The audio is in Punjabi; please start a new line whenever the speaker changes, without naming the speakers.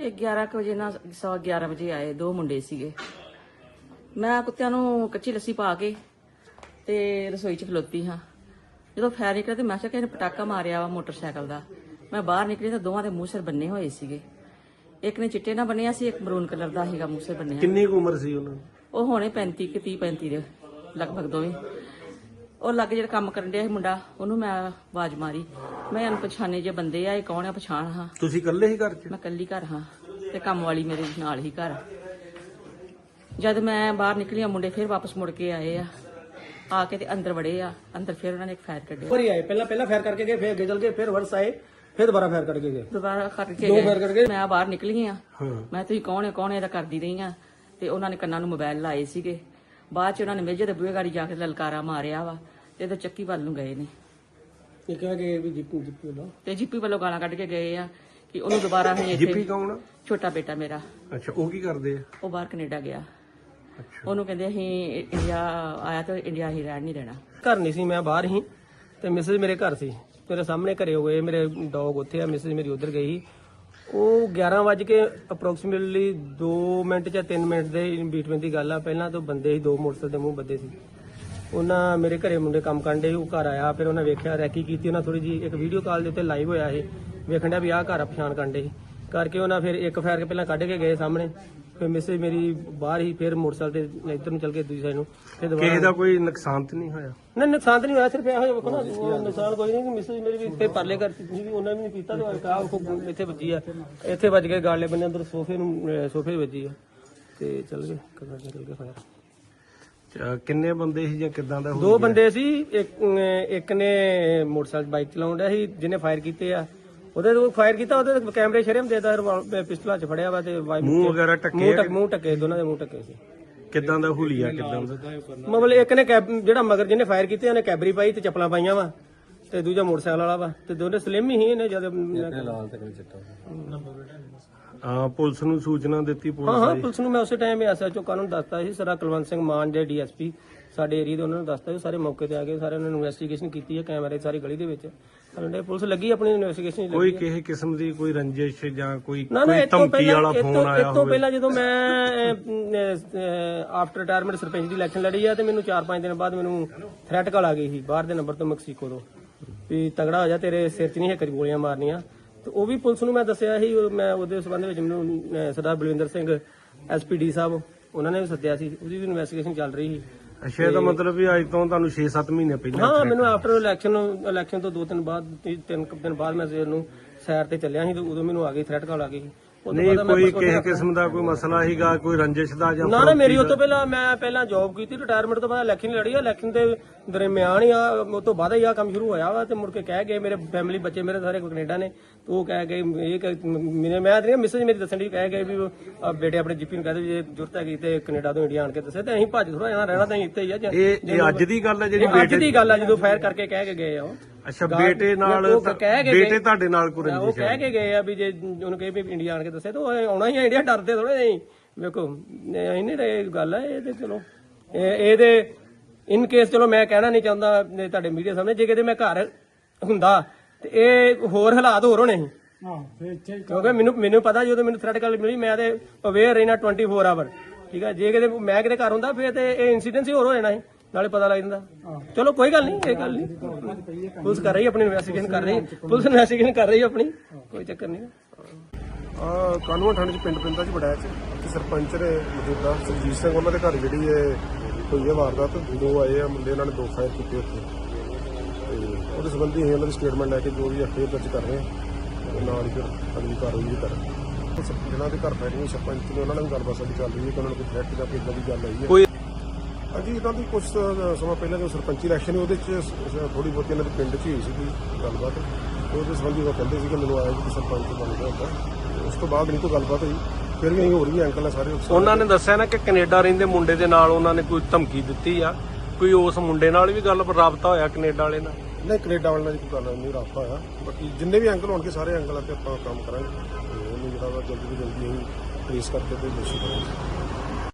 ਇਹ 11 ਕੁ ਵਜੇ ਨਾਲ ਸਵਾ 11 ਵਜੇ ਆਏ ਦੋ ਮੁੰਡੇ ਸੀਗੇ। ਮੈਂ ਕੁੱਤਿਆਂ ਨੂੰ ਕੱਚੀ ਲੱਸੀ ਪਾ ਕੇ ਤੇ ਰਸੋਈ 'ਚ ਖਲੋਤੀ ਹਾਂ। ਜਦੋਂ ਫਾਇਰ ਨਿਕਲਿਆ ਤੇ ਮੈਂ ਕਿਹਾ ਕਿ ਇਹਨੇ ਪਟਾਕਾ ਮਾਰਿਆ ਵਾ ਮੋਟਰਸਾਈਕਲ ਦਾ। ਮੈਂ ਬਾਹਰ ਨਿਕਲੀ ਤਾਂ ਦੋਵਾਂ ਦੇ ਮੂੰਹ ਸਿਰ ਬੰਨੇ ਹੋਏ ਸੀਗੇ। ਇੱਕ ਨੇ ਚਿੱਟੇ ਨਾਲ ਬੰਨਿਆ ਸੀ ਇੱਕ ਮਰੂਨ ਕਲਰ ਦਾ ਸੀਗਾ ਮੂੰਹ ਸਿਰ ਬੰਨਿਆ।
ਕਿੰਨੀ ਕੁ ਉਮਰ ਸੀ ਉਹਨਾਂ ਦੀ?
ਉਹ ਹੋਣੇ 35 ਕਿ 30 35 ਦੇ ਲਗਭਗ ਦੋਵੇਂ। ਉਹ ਲੱਗ ਜਿਹੜਾ ਕੰਮ ਕਰਨ ਡਿਆ ਸੀ ਮੁੰਡਾ ਉਹਨੂੰ ਮੈਂ ਆਵਾਜ਼ ਮਾਰੀ। ਮੈਂ ਅਣਪਛਾਣੇ ਜੇ ਬੰਦੇ ਆ ਇਹ ਕੌਣ ਆ? ਪਛਾਣ ਹਾਂ।
ਤੁਸੀਂ ਇਕੱਲੇ ਹੀ ਘਰ 'ਚ?
ਮੈਂ ਕੱਲੀ ਘਰ ਹਾਂ ਤੇ ਕੰਮ ਵਾਲੀ ਮੇਰੇ ਨਾਲ ਹੀ ਘਰ ਜਦ ਮੈਂ ਬਾਹਰ ਨਿਕਲੀ ਆ ਮੁੰਡੇ ਫਿਰ ਵਾਪਸ ਮੁੜ ਕੇ ਆਏ ਆ। ਆ ਕੇ ਤੇ ਅੰਦਰ ਵੜੇ ਆ। ਅੰਦਰ ਫਿਰ ਉਹਨਾਂ ਨੇ ਇੱਕ ਫਾਇਰ ਕੱਢਿਆ।
ਵਾਰੀ ਆਏ ਪਹਿਲਾਂ ਪਹਿਲਾਂ ਫਾਇਰ ਕਰਕੇ ਗਏ ਫਿਰ ਅੱਗੇ ਚਲ ਗਏ ਫਿਰ ਵਰਸ ਆਏ ਫਿਰ ਦੁਬਾਰਾ ਫਾਇਰ ਕਰਕੇ ਗਏ।
ਦੁਬਾਰਾ ਕਰਕੇ
ਦੋ। ਫਾਇਰ ਕਰਕੇ
ਮੈਂ ਬਾਹਰ ਨਿਕਲੀ ਆ।
ਹਾਂ।
ਮੈਂ ਤੁਸੀਂ ਕੌਣ ਹੈ ਕੌਣ ਹੈ? ਇਹਦਾ ਕਰਦੀ ਰਹੀ ਆ। ਤੇ ਉਹਨਾਂ ਨੇ ਕੰਨਾਂ ਨੂੰ ਮੋਬਾਈਲ ਲਾਏ ਸੀਗੇ। ਬਾਅਦ ਚ ਉਹਨਾਂ ਨੇ ਮੇਜੇ ਦੇ ਬੂਹੇ ਗਾੜੀ ਜਾ ਕੇ ਲਲਕਾਰਾ ਮਾਰਿਆ ਵਾ ਤੇ ਇਹਦੇ ਚੱਕੀ ਵੱਲ ਨੂੰ ਗਏ ਨੇ।
ਇਹ ਕਿਹਾ ਕਿ ਵੀ ਜਿੱਪੂ ਜਿੱਪੂ ਦਾ
ਤੇ ਜੀਪੀ ਵੱਲੋਂ ਗਾਲਾਂ ਕੱਢ ਕੇ ਗਏ ਆ ਕਿ ਉਹਨੂੰ ਦੁਬਾਰਾ ਅਸੀਂ
ਜਿੱਪੀ
ਇੱਥੇ
ਕੌਣ ਆ?
ਛੋਟਾ ਬੇਟਾ ਮੇਰਾ।
ਅੱਛਾ ਉਹ ਕੀ ਕਰਦੇ ਆ?
ਉਹ ਬਾਹਰ ਕੈਨੇਡਾ ਗਿਆ।
ਅੱਛਾ।
ਉਹਨੂੰ ਕਹਿੰਦੇ ਅਸੀਂ ਇੰਡੀਆ ਆਇਆ ਤਾਂ ਇੰਡੀਆ ਹੀ ਰਹਿਣ ਨਹੀਂ ਦੇਣਾ।
ਘਰ ਨਹੀਂ ਸੀ ਮੈਂ ਬਾਹਰ ਹੀ ਤੇ ਮਿਸਿਸ ਮੇਰੇ ਘਰ ਸੀ। ਮੇਰੇ ਸਾਹਮਣੇ ਘਰੇ ਹੋਏ ਮੇਰੇ ਡੌਗ ਉੱਥੇ ਆ ਮਿਸਿਸ ਮੇਰੀ ਉਧਰ ਗਈ ਸੀ। ਉਹ 11 ਵਜੇ ਕੇ ਅਪਰੋਕਸੀਮੇਟਲੀ 2 ਮਿੰਟ ਜਾਂ 3 ਮਿੰਟ ਦੇ ਬੀਟਵੀਨ ਦੀ ਗੱਲ ਆ। ਪਹਿਲਾਂ ਤੋਂ ਬੰਦੇ ਹੀ ਦੋ ਮੋਟਰਸਾਈਕਲ ਦੇ ਮੂੰਹ ਬੱਦੇ ਸੀ। ਉਹਨਾਂ ਮੇਰੇ ਘਰੇ ਮੁੰਡੇ ਕੰਮ ਕਰਨ ਦੇ ਉਹ ਘਰ ਆਇਆ, ਫਿਰ ਉਹਨਾਂ ਵੇਖਿਆ, ਰੈਕੀ ਕੀਤੀ, ਉਹਨਾਂ ਥੋੜੀ ਜੀ ਇੱਕ ਵੀਡੀਓ ਕਾਲ ਦੇ ਉੱਤੇ ਲਾਈਵ ਹੋਇਆ ਇਹ। ਵੇਖਣ ਡਿਆ ਵੀ ਆਹ ਘਰ ਆ ਪਛਾਣ ਕਰਦੇ ਸੀ। ਕਰਕੇ ਉਹਨਾਂ ਫਿਰ ਇੱਕ ਫੈਰ ਕੇ ਪਹਿਲਾਂ ਕੱਢ ਕੇ ਗਏ ਸਾਹਮਣੇ। ਫਿਰ ਮਿਸਿਸ ਮੇਰੀ ਬਾਹਰ ਹੀ ਫਿਰ ਮੋਟਰਸਾਈਕਲ ਤੇ ਇੱਧਰ ਨੂੰ ਚੱਲ ਕੇ ਦੂਜੀ ਸਾਈਡ ਨੂੰ ਫਿਰ ਦੁਬਾਰਾ
ਕਿਸੇ ਦਾ ਕੋਈ ਨੁਕਸਾਨ ਤਾਂ ਨਹੀਂ ਹੋਇਆ?
ਨਹੀਂ ਨੁਕਸਾਨ ਤਾਂ ਨਹੀਂ ਹੋਇਆ ਸਿਰਫ ਇਹੋ ਜਿਹਾ ਵੇਖੋ ਨਾ ਉਹ ਨੁਕਸਾਨ ਕੋਈ ਨਹੀਂ ਮਿਸਿਸ ਮੇਰੀ ਵੀ ਇੱਥੇ ਪਰਲੇ ਘਰ ਸੀ ਵੀ ਉਹਨਾਂ ਨੇ ਵੀ ਕੀਤਾ ਤੇ ਕਾ ਇੱਥੇ ਵੱਜੀ ਆ। ਇੱਥੇ ਵੱਜ ਕੇ ਗਾਲੇ ਬੰਨੇ ਅੰਦਰ ਸੋਫੇ ਨੂੰ ਸੋਫੇ ਵੱਜੀ ਆ। ਤੇ ਚੱਲ ਗਏ ਕਦਰ ਨਿਕਲ ਕੇ ਫਾਇਰ
ਅਹ ਕਿੰਨੇ ਬੰਦੇ ਸੀ ਜਾਂ ਕਿਦਾਂ ਦਾ
ਦੋ ਬੰਦੇ ਸੀ ਇੱਕ ਇੱਕ ਨੇ ਮੋਟਰਸਾਈਕਲ ਬਾਈਕ ਚਲਾਉਣ ਡਿਆ ਸੀ ਜਿਹਨੇ ਫਾਇਰ ਕੀਤੇ ਆ। ਉਹਦੇ ਤੋਂ ਫਾਇਰ ਕੀਤਾ ਉਹਦੇ ਤੇ ਕੈਮਰੇ ਸ਼ਰਮ ਦੇਦਾ ਪਿਸਤਲਾ ਚ ਫੜਿਆ ਵਾ ਤੇ ਵਾਈ
ਮੂੰਹ ਵਗੈਰਾ ਟੱਕੇ
ਮੂੰਹ ਟੱਕੇ ਦੋਨਾਂ ਦੇ ਮੂੰਹ ਟੱਕੇ ਸੀ।
ਕਿਦਾਂ ਦਾ ਹੁਲੀਆ ਕਿਦਾਂ ਦਾ?
ਮਤਲਬ ਇੱਕ ਨੇ ਕੈਬ ਜਿਹੜਾ ਮਗਰ ਜਿਹਨੇ ਫਾਇਰ ਕੀਤੇ ਉਹਨੇ ਕੈਬਰੀ ਪਾਈ ਤੇ ਚੱਪਲਾਂ ਪਾਈਆਂ ਵਾ ਤੇ ਦੂਜਾ ਮੋਟਰਸਾਈਕਲ ਵਾਲਾ ਵਾ ਤੇ ਦੋਨੇ ਸਲਿਮ ਹੀ ਇਹਨੇ ਜਦ ਲਾਲ ਤੇ
ਆ ਪੁਲਿਸ ਨੂੰ ਸੂਚਨਾ ਦਿੱਤੀ
ਹਾਂ
ਪੁਲਿਸ
ਹਾਂ ਪੁਲਿਸ ਨੂੰ ਮੈਂ ਉਸੇ ਟਾਈਮ ਐਸਐਚਓ ਕਾਨੂੰਨ ਦੱਸਤਾ ਸੀ ਸਰਾ ਕੁਲਵੰਤ ਸਿੰਘ ਮਾਨ ਦੇ ਡੀਐਸਪੀ ਸਾਡੇ ਏਰੀਆ ਦੇ ਉਹਨਾਂ ਨੂੰ ਦੱਸਤਾ ਸੀ ਸਾਰੇ ਮੌਕੇ ਤੇ ਆ ਗਏ ਸਾਰੇ ਉਹਨਾਂ ਨੇ ਇਨਵੈਸਟੀਗੇਸ਼ਨ ਕੀਤੀ ਹੈ ਕੈਮਰੇ ਸਾਰੀ ਗਲੀ ਦੇ ਵਿੱਚ। ਸਾਡੇ ਪੁਲਿਸ ਲੱਗੀ ਆਪਣੀ ਇਨਵੈਸਟੀਗੇਸ਼ਨ
ਕੋਈ ਕਿਸੇ ਕਿਸਮ ਦੀ ਕੋਈ ਰੰਜਿਸ਼ ਜਾਂ ਕੋਈ ਕੋਈ
ਤੋਂ
ਧਮਕੀ ਵਾਲਾ ਫੋਨ
ਤੋਂ
ਆਇਆ
ਇਹ ਤੋਂ
ਹੋਵੇ।
ਪਹਿਲਾਂ ਜਦੋਂ ਮੈਂ ਆਫਟਰ ਰਿਟਾਇਰਮੈਂਟ ਸਰਪੰਚ ਦੀ ਇਲੈਕਸ਼ਨ ਲੜੀ ਆ ਤੇ ਮੈਨੂੰ 4-5 ਦਿਨ ਬਾਅਦ ਮੈਨੂੰ ਥ੍ਰੈਟ ਕਾਲ ਆ ਗਈ ਸੀ ਬਾਹਰ ਦੇ ਨੰਬਰ ਤੋਂ ਮੈਕਸੀਕੋ ਤੋਂ ਵੀ ਤਗੜਾ ਹੋ ਜਾ ਤੇਰੇ ਸਿਰ 'ਚ ਨਹੀਂ ਹੈ ਕਰੀ ਗੋਲੀਆਂ ਮਾਰਨੀਆਂ। ਤੇ ਉਹ ਵੀ ਪੁਲਿਸ ਨੂੰ ਮੈਂ ਦੱਸਿਆ ਸੀ ਮੈਂ ਉਹਦੇ ਸਬੰਧ ਵਿੱਚ ਮੈਨੂੰ ਸਰਦਾਰ ਬਲਵਿੰਦਰ ਸਿੰਘ ਐਸਪੀਡੀ ਸਾਹਿਬ ਉਹਨਾਂ ਨੇ ਵੀ ਸੱਦਿਆ ਸੀ ਉਹਦੀ ਵੀ ਇਨਵੈਸਟੀਗੇਸ਼ਨ ਚੱਲ ਰਹੀ ਸੀ।
ਅੱਛਾ ਇਹਦਾ ਮਤਲਬ ਵੀ ਅੱਜ ਤੋਂ ਤੁਹਾਨੂੰ 6-7 ਮਹੀਨੇ ਪਹਿਲਾਂ
ਹਾਂ ਮੈਨੂੰ ਆਫਟਰ ਇਲੈਕਸ਼ਨ ਇਲੈਕਸ਼ਨ ਤੋਂ ਦੋ ਦਿਨ ਬਾਅਦ ਤੀ- ਤਿੰਨ ਕੁ ਦਿਨ ਬਾਅਦ ਮੈਂ ਸਵੇਰ ਨੂੰ ਸੈਰ ਤੇ ਚੱਲਿਆ ਸੀ ਤੇ ਉਦੋਂ ਮੈਨੂੰ ਆ ਗਈ ਥ੍ਰੈਟ ਕਾਲ ਆ ਗਈ ਉਹ ਤੋਂ
ਨਹੀਂ
ਬਾਅਦ ਮੈਂ
ਕੋਈ
ਪਰਸੋਂ
ਕਿਸੇ ਕਿਸਮ ਦਾ ਕੋਈ ਮਸਲਾ ਸੀਗਾ ਕੋਈ ਰੰਜਿਸ਼ ਦਾ ਜਾਂ
ਨਾ ਨਾ ਮੇਰੀ ਉਹ ਤੋਂ ਪਹਿਲਾਂ ਮੈਂ ਪਹਿਲਾਂ ਜੌਬ ਕੀਤੀ ਰਿਟਾਇਰਮੈਂਟ ਤੋਂ ਬਾਅਦ ਇਲੈਕਸ਼ਨ ਲੜੀ ਆ ਇਲੈਕਸ਼ਨ ਦੇ ਦਰਮਿਆਨ ਹੀ ਆ ਉਹ ਤੋਂ ਬਾਅਦ ਹੀ ਆ ਕੰਮ ਸ਼ੁਰੂ ਹੋਇਆ ਵਾ ਤੇ ਮੁੜ ਕੇ ਕਹਿ ਗਏ ਮੇਰੇ ਫੈਮਿਲੀ ਬੱਚੇ ਮੇਰੇ ਸਾਰੇ ਕੈਨੇਡਾ ਨੇ ਤੇ ਉਹ ਕਹਿ ਗਏ ਇਹ ਕਹਿ- ਮੇਰੇ ਮੈਂ ਤੇ ਮਿਸਜ ਮੇਰੀ ਦੱਸਣ ਦੀ ਕਹਿ ਗਏ ਵੀ ਆ ਬੇਟੇ ਆਪਣੇ ਜੀਪੀ ਨੂੰ ਕਹਦੇ ਵੀ ਜੇ ਜ਼ਰੂਰਤ ਹੈਗੀ ਤੇ ਕੈਨੇਡਾ ਤੋਂ ਇੰਡੀਆ ਆਣ ਕੇ ਦੱਸੇ ਤੇ ਅਸੀਂ ਭੱਜ ਥੋੜਾ ਜਾਣਾ ਰਹਿਣਾ ਤਾਂ ਅਸੀਂ ਇੱਥੇ ਹੀ ਆ ਜੇ-
ਇਹ ਇਹ ਅੱਜ ਦੀ ਗੱਲ ਹੈ ਜਿਹੜੀ
ਇਹ ਅੱਜ ਦੀ ਗੱਲ ਆ ਜਦੋਂ ਫਾਇਰ ਕਰਕੇ ਕਹਿ ਕੇ ਗਏ ਆ ਉਹ।
ਅੱਛਾ ਬੇਟੇ ਨਾਲ
ਉਹ ਕਹਿ ਕੇ
ਬੇਟੇ
ਗਏ-
ਤੁਹਾਡੇ ਨਾਲ ਕੋਈ
ਉਹ
ਰੰਜਿਸ਼ ਹੈ?
ਕਹਿ ਕੇ ਗਏ ਆ ਵੀ ਜੇ ਉਹਨੂੰ ਕਹੇ ਵੀ ਇੰਡੀਆ ਆਣ ਕੇ ਦੱਸੇ ਤਾਂ ਉਹ ਆਉਣਾ ਹੀ ਆ ਇੰਡੀਆ ਡਰਦੇ ਥੋੜੇ ਨਹੀਂ ਵੇਖੋ ਇਹ ਨਹੀਂ ਇਹ ਗੱਲ ਹੈ ਇਹ ਤੇ ਚਲੋ। ਇਹ ਇਹਦੇ ਇਨ ਕੇਸ ਚਲੋ ਮੈਂ ਕਹਿਣਾ ਨਹੀਂ ਚਾਹੁੰਦਾ ਇਹ ਤੁਹਾਡੇ ਮੀਡੀਆ ਸਾਹਮਣੇ ਜੇ ਕਿਤੇ ਮੈਂ ਘਰ ਹੁੰਦਾ ਤੇ ਇਹ ਹੋਰ ਹਾਲਾਤ ਹੋਰ ਹੋਣੇ ਸੀ। ਕਿਉਂਕਿ ਮੈਨੂੰ ਮੈਨੂੰ ਪਤਾ ਜਦੋਂ ਮੈਨੂੰ ਥ੍ਰੈਟ ਕਾਲ ਮਿਲੀ ਮੈਂ ਤੇ ਅਵੇਅਰ ਰਹਿਣਾ 24 ਆਵਰ ਠੀਕ ਹੈ ਜੇ ਕਿਤੇ ਮੈਂ ਕਿਤੇ ਘਰ ਹੁੰਦਾ ਫਿਰ ਤੇ ਇਹ ਇਨਸੀਡੈਂਟ ਹੀ ਹੋਰ ਹੋ ਜਾਣਾ ਸੀ। ਨਾਲੇ ਪਤਾ ਲੱਗ ਜਾਂਦਾ। ਚਲੋ ਕੋਈ ਗੱਲ ਨਹੀਂ ਇਹ ਗੱਲ ਨਹੀਂ। ਪੁਲਿਸ ਕਰ ਰਹੀ ਆਪਣੀ ਇਨਵੈਸਟੀਗੇਸ਼ਨ ਕਰ ਰਹੀ। ਪੁਲਿਸ ਇਨਵੈਸਟੀਗੇਸ਼ਨ ਕਰ ਰਹੀ ਆਪਣੀ। ਕੋਈ ਚੱਕਰ ਨਹੀਂ।
ਆ ਕਾਨੂੰਨ ਥਾਣੇ ਚ ਪਿੰਡ ਪਿੰਦਾ ਚ ਬੜਾਇਆ ਚ ਸਰਪੰਚ ਨੇ ਮੌਜੂਦਾ ਸੁਰਜੀਤ ਸਿੰਘ ਉਹਨਾਂ ਦੇ ਘਰ ਜਿਹੜੀ ਹੈ ਹੋਈ ਹੈ ਵਾਰਦਾਤ। ਦੋ ਆਏ ਆ ਮੁੰਡੇ ਇਹਨਾਂ ਨੇ ਦੋ ਫਾਇਰ ਕੀਤੇ ਉੱਥੇ। ਉਹਦੇ ਸੰਬੰਧੀ ਅਸੀਂ ਉਹਨਾਂ ਦੀ ਸਟੇਟਮੈਂਟ ਲੈ ਕੇ ਜੋ ਵੀ ਅਫੇਅਰ ਦਰਜ ਕਰ ਰਹੇ ਹਾਂ ਤੇ ਨਾਲ ਹੀ ਫਿਰ ਅਗਲੀ ਕਾਰਵਾਈ ਵੀ ਕਰ ਜਿਹਨਾਂ ਦੇ ਘਰ ਬੈਠੇ ਸਰਪੰਚ ਨੇ ਉਹਨਾਂ ਨਾਲ ਵੀ ਗੱਲਬਾਤ ਸਾਡੀ ਚੱਲ ਰਹੀ ਹੈ। ਕਿ ਉਹਨਾਂ ਨੂੰ ਕੋਈ ਥ੍ਰੈਟ ਜਾਂ ਕੋਈ ਦੀ ਗੱਲ ਆਈ ਹੈ।
ਕੋਈ
ਹਾਂਜੀ ਇਹਨਾਂ ਦੀ ਕੁਝ ਸਮਾਂ ਪਹਿਲਾਂ ਜੋ ਸਰਪੰਚੀ ਇਲੈਕਸ਼ਨ ਉਹਦੇ ਚ ਥੋੜੀ ਬਹੁਤੀ ਇਹਨਾਂ ਦੇ ਪਿੰਡ ਚ ਹੀ ਹੋਈ ਸੀ ਗੱਲਬਾਤ। ਤੇ ਉਹਦੇ ਸੰਬੰਧੀ ਉਹ ਕਹਿੰਦੇ ਸੀ ਕਿ ਮੈਨੂੰ ਆਇਆ ਕਿ ਸਰਪੰਚ ਬਣ ਗਿਆ ਹੁੰਦਾ। ਉਸ ਤੋਂ ਬਾਅਦ ਨਹੀਂ ਕੋਈ ਗੱਲਬਾਤ ਹੋਈ। ਫਿਰ ਵੀ ਅਸੀਂ ਹੋਰ ਵੀ ਅੰਕਲ ਆ ਸਾਰੇ।
ਉਹਨਾਂ ਨੇ ਦੱਸਿਆ ਨਾ ਕਿ ਕੈਨੇਡਾ ਰਹਿੰਦੇ ਮੁੰਡੇ ਦੇ ਨਾਲ ਉਹਨਾਂ ਨੇ ਕੋਈ ਧਮਕੀ ਦਿੱਤੀ ਆ। ਕੋਈ ਉਸ ਮੁੰਡੇ ਨਾਲ ਵੀ ਗੱਲ ਰਾਬਤਾ ਹੋਇਆ ਕੈਨੇਡਾ ਵਾਲੇ ਨਾਲ?
ਨਹੀਂ ਕੈਨੇਡਾ ਵਾਲਿਆਂ ਨਾਲ ਕੋਈ ਗੱਲ ਨਹੀਂ ਰਾਬਤਾ ਹੋਇਆ। ਬਾਕੀ ਜਿੰਨੇ ਵੀ ਅੰਕਲ ਹੋਣਗੇ ਸਾਰੇ ਅੰਕਲਾਂ ਤੇ ਆਪਾਂ ਕੰਮ ਕਰਾਂਗੇ। ਤੇ ਉਹਨੂੰ ਜਿਹੜਾ ਵਾ ਜਲਦੀ ਤੋਂ ਜਲਦੀ ਅਸੀਂ ਟ੍ਰੇਸ ਕਰਕੇ ਤੇ ਦੋਸ਼ੀ ਕਰਾਂਗੇ